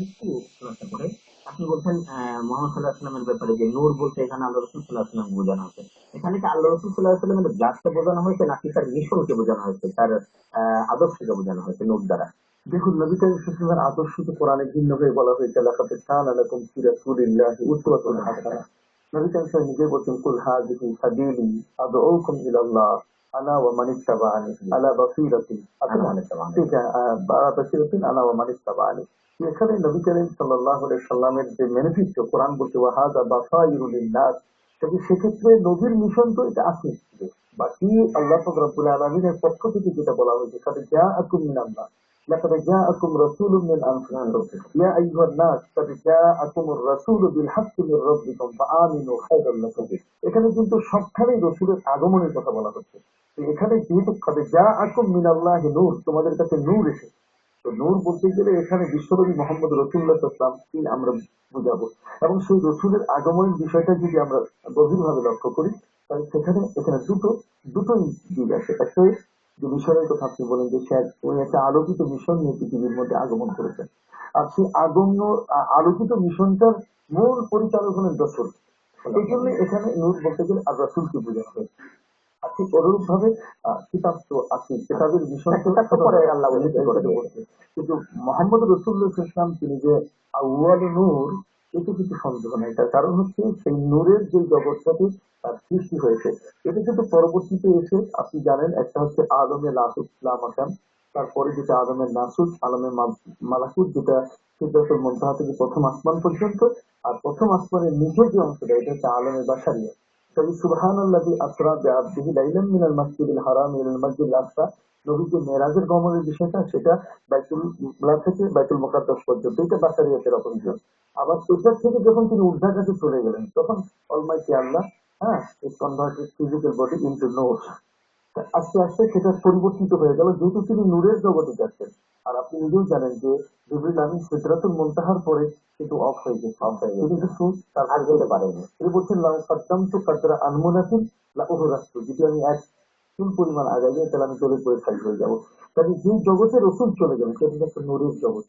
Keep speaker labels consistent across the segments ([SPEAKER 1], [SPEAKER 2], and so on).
[SPEAKER 1] আরেকটু প্রশ্ন করে। আপনি বলছেন মোহাম্মদ সাল্লাহ আসলামের ব্যাপারে যে নূর বলতে এখানে আল্লাহ রসুল সাল্লাহ আসলাম বোঝানো হয়েছে। এখানে কি আল্লাহ রসুল সাল্লাহ আসলামের জাতকে বোঝানো হয়েছে, নাকি তার মিশনকে বোঝানো হয়েছে, তার আদর্শকে বোঝানো হয়েছে নূর দ্বারা?
[SPEAKER 2] দেখুন, নবী করিম সাল্লামের আদর্শ তো কোরআনে ভিন্ন হয়ে বলা হয়েছে, লাকাদ কানা লাকুম ফি রাসূলিল্লাহি উসওয়াতুন নবী করিম সাল্লাল্লাহু নিজে বলছেন কুল হাযিহি সাবিলি আদউকুম ইলাল্লাহ আনা ওয়া মান ইত্তাবাআনি আলা বাসীরাতিন
[SPEAKER 1] আনা ওয়া মান ইত্তাবাআনি।
[SPEAKER 2] ঠিক আছে আলা বাসীরাতিন আনা ওয়া মান ইত্তাবাআনি এখানে নবী করিম সাল্লাল্লাহু আলাইহি সাল্লামের যে ম্যানিফেস্টো কোরআন বলতে ওয়া হাযা বাসাইরু লিন-নাস তবে সেক্ষেত্রে নবীর মিশন তো এটা আছে। বাকি আল্লাহ পাক রব্বুল আলামিনের পক্ষ থেকে যেটা বলা হয়েছে সাথে যা আকুম মিনাল্লাহ। لقد جاءكم رسول من أنفسكم يا أيها الناس قد جاءكم الرسول بالحق من ربكم فآمنوا خيرا لكم এখানে কিন্তু সবখানেই রসুলের আগমনের কথা বলা হচ্ছে তো এখানে যেহেতু কাদে যা আকুম মিনাল্লাহ নূর তোমাদের কাছে নূর এসে তো নূর বলতে গেলে এখানে বিশ্বনবী মোহাম্মদ রসুল্লাহ ইসলাম কি আমরা বুঝাবো এবং সেই রসুলের আগমনের বিষয়টা যদি আমরা গভীরভাবে লক্ষ্য করি তাহলে সেখানে এখানে দুটো দুটোই দিক আছে একটা যে মিশনের কথা আপনি বলেন যে উনি একটা আলোকিত মিশন নিয়ে পৃথিবীর মধ্যে আগমন করেছেন। আর সেই আগম্য আলোকিত মিশনটার মূল পরিচালক হলেন রসুল। এই জন্য এখানে নূর বলতে গেলে আর রসুলকে বোঝানো হয়েছে আর ঠিক অনুরূপ ভাবে কিতাব তো আছে কিতাবের মিশন
[SPEAKER 1] তো পরে আল্লাহ উল্লেখ করে দিয়েছে।
[SPEAKER 2] কিন্তু মোহাম্মদ রসুল্লাহ ইসলাম তিনি যে আউয়াল নূর এতে কিন্তু সন্দেহ নাই। তার কারণ হচ্ছে সেই নূরের যে জগৎটাতে তার সৃষ্টি হয়েছে। এটা কিন্তু পরবর্তীতে এসে, আপনি জানেন, একটা হচ্ছে আলমে লাসুদ ইসলাম তারপরে যেটা আলমের নাসুদ আলমে মালাকুদ যেটা সিদ্ধাতুল মন্তাহা থেকে প্রথম আসমান পর্যন্ত, আর প্রথম আসমানের নিচের যে অংশটা, এটা হচ্ছে আলমে বাসারিয়া তবে সুবহানাল্লাযী আসরা বিআবদিহি লাইলান মিনাল মাসজিদিল হারাম ইলাল মাসজিদিল আকসা। নবীকে মেরাজের গমনের বিষয়টা, সেটা বাইতুল থেকে বাইতুল মুকাদ্দাস পর্যন্ত। এটা বাসারিয়াতের আবার এটার থেকে যখন তিনি উর্ধাকাশে চলে গেলেন, তখন অলমাইটি আল্লাহ হ্যাঁ কনভার্টেড ফিজিক্যাল বডি ইনটু নোর আস্তে আস্তে সেটা পরিবর্তিত হয়ে গেল। যেহেতু তিনি নূরের জগতে যাচ্ছেন আর আপনি নিজেও জানেন যে জিবরিল আমিন সিদরাতুল মুনতাহার পরে কিন্তু অফ হয়ে গেছে। তিনি কিন্তু তার
[SPEAKER 1] আর যেতে পারেনি
[SPEAKER 2] তিনি বলছেন লাউ কাদ্দামতু কাদরা আনমুনাতিন লা উহরাস্তু যদি আমি এক চুল পরিমাণ আগাই যাই তাহলে আমি চলে পড়ে খাই হয়ে যাব। তাহলে যে জগতে রসুল চলে গেলেন সেটা একটা নূরের জগৎ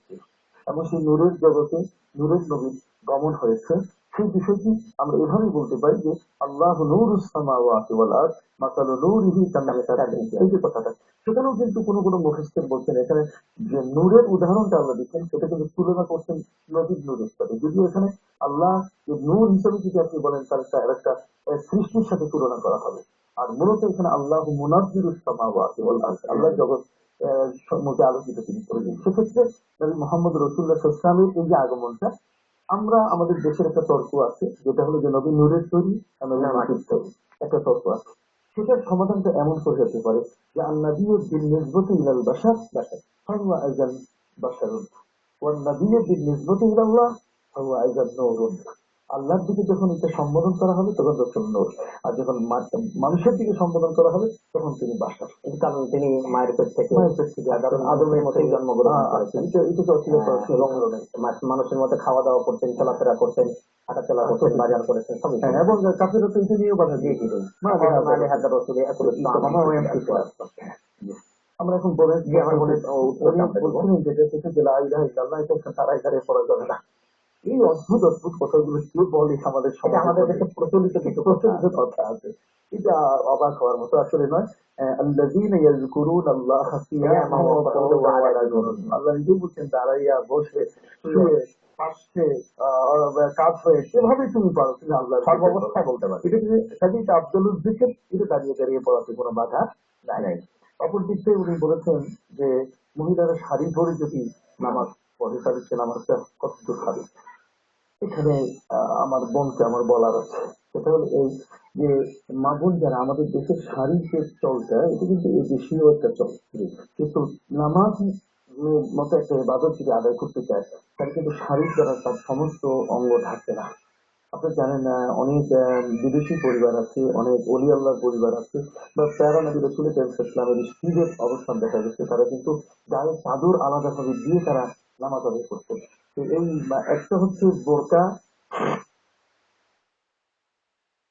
[SPEAKER 2] এবং সেই নূরের জগতে নূরের নবীর গমন হয়েছে সেই বিষয়টি আমরা এভাবেই বলতে পারি যে আল্লাহ কথাটা। সেখানেও কিন্তু কোনো কোনো মুফাসসির বলছেন, এখানে যে নূরের উদাহরণটা আল্লাহ দিচ্ছেন, সেটা কিন্তু তুলনা করছেন নবীর নূরের সাথে। যদিও এখানে আল্লাহ যে নূর হিসেবে যদি আপনি বলেন তার একটা সৃষ্টির সাথে তুলনা করা হবে। আর মূলত এখানে আল্লাহ আল্লাহ জগৎ সম্মুখে আলোচিত তিনি করেছেন। সেক্ষেত্রে মোহাম্মদ রসুল্লাহ ইসলামের এই যে আগমনটা আমরা আমাদের দেশের একটা তর্ক আছে যেটা হলো যে নবী নূরের তৈরি আর নবী মাটির তৈরি। একটা তর্ক আছে। সেটার সমাধানটা এমন করে যেতে পারে যে আন্নাবী বিল নিসবতি ইলাল বাসার বাসার ফাহুয়া আইজান বাশারুন। ওয়ান নবী বিল নিসবতি ইলাল্লাহ ফাহুয়া আইজান নূরুন আল্লাহর দিকে যখন এটা সম্বোধন করা হবে তখন রসুল নূর আর যখন মানুষের দিকে সম্বোধন করা হবে তখন তিনি
[SPEAKER 1] এই কারণ তিনি মায়ের পেট থেকে
[SPEAKER 2] মায়ের পেট থেকে।
[SPEAKER 1] আদম- আদমের মতোই জন্মগ্রহণ
[SPEAKER 2] হ্যাঁ,
[SPEAKER 1] করেছেন।
[SPEAKER 2] এটা এটাকে অস্বীকার
[SPEAKER 1] মা- মানুষের মতো খাওয়া দাওয়া করতেন চলাফেরা করতেন হাঁটাচলা করতেন বাজার করেছেন সবই
[SPEAKER 2] হ্যাঁ, এবং বাধা
[SPEAKER 1] মানে হাজার রসুলে এত আমার
[SPEAKER 2] এখন বলেন
[SPEAKER 1] জি, আমার।
[SPEAKER 2] বলছিলেন যে তারাই তারাই পড়া যাবে না এই অদ্ভুত অদ্ভুত কথাগুলো কে বলে আমাদের সমাজে
[SPEAKER 1] আমাদের দেশে প্রচলিত কিছু
[SPEAKER 2] প্রচলিত কথা আছে। এটা অবাক হওয়ার মতো আসলে নয়। আল্লাযীনা ইয়াযকুরুনা আল্লাহা ওয়া। আল্লাহ বলছেন দাঁড়াইয়া বসে পাশে কাজ হয়ে যেভাবে তুমি পারো তুমি আল্লাহ
[SPEAKER 1] সর্বাবস্থায় বলতে পারি।
[SPEAKER 2] এটা যে এটা আব্দুল জিকির এটা দাঁড়িয়ে দাঁড়িয়ে পড়াতে কোনো বাধা নাই। অপর দিক থেকে উনি বলেছেন যে মহিলারা শাড়ি ধরে যদি নামাজ পড়ে সে নামাজটা কতটুকু খাবে এখানে আমার বোনকে আমার বলার আছে। সেটা হলো এই যে, মা বোন যারা, আমাদের দেশের শাড়ির যে চলটা এটা কিন্তু এই দেশীয় একটা চল কিন্তু নামাজ মতো একটা ইবাদত যদি আদায় করতে চায়, তাহলে কিন্তু শাড়ির দ্বারা তার সমস্ত অঙ্গ ঢাকতে না। আপনি জানেন অনেক বিদেশি পরিবার আছে, অনেক অলি আল্লাহর পরিবার আছে, বা প্যারা নবী রসুল ইসলামের স্ত্রীদের অবস্থান দেখা গেছে, তারা কিন্তু গায়ে চাদর আলাদাভাবে দিয়ে তারা নামাজ আদায় করতেন এই বা একটা হচ্ছে বোরকা